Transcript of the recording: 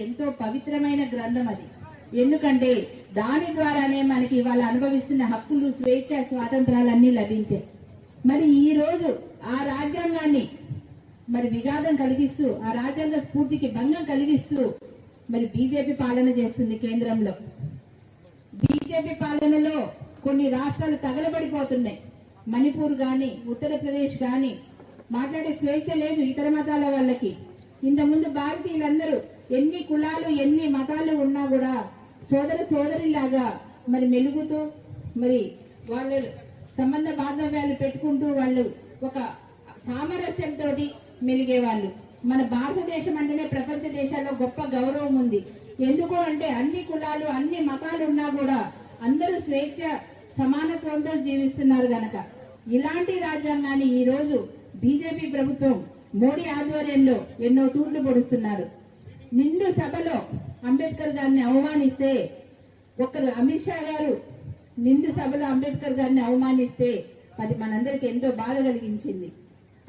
ఎంతో పవిత్రమైన గ్రంథం అది. ఎందుకంటే దాని ద్వారానే మనకి వాళ్ళు అనుభవిస్తున్న హక్కులు స్వేచ్ఛ స్వాతంత్రాలన్నీ లభించాయి. మరి ఈ రోజు ఆ రాజ్యాంగాన్ని మరి విఘాతం కలిగిస్తూ ఆ రాజ్యాంగ స్ఫూర్తికి భంగం కలిగిస్తూ మరి బీజేపీ పాలన చేస్తుంది కేంద్రంలో. బీజేపీ పాలనలో కొన్ని రాష్ట్రాలు తగలబడిపోతున్నాయి. మణిపూర్ గాని ఉత్తరప్రదేశ్ గాని మాట్లాడే స్వేచ్ఛ లేదు ఇతర మతాల వాళ్ళకి. ఇంతకుముందు భారతీయులందరూ ఎన్ని కులాలు ఎన్ని మతాలు ఉన్నా కూడా సోదర సోదరిలాగా మరి మెలుగుతూ మరి వాళ్ళ సంబంధ బాంధవ్యాలు పెట్టుకుంటూ వాళ్ళు ఒక సామరస్యంతో మెలిగేవాళ్ళు. మన భారతదేశం అంటేనే ప్రపంచ దేశాల్లో గొప్ప గౌరవం ఉంది. ఎందుకు అంటే అన్ని కులాలు అన్ని మతాలు ఉన్నా కూడా అందరూ స్వేచ్ఛ సమానత్వంతో జీవిస్తున్నారు గనక. ఇలాంటి రాజ్యాంగాన్ని ఈ రోజు బీజేపీ ప్రభుత్వం మోడీ ఆధ్వర్యంలో ఎన్నో తూట్లు పొడుస్తున్నారు. నిండు సభలో అంబేద్కర్ గారిని అవమానిస్తే ఒకరు అమిత్ షా గారు నిండు సభలో అంబేద్కర్ గారిని అవమానిస్తే అది మనందరికి ఎంతో బాధ కలిగించింది.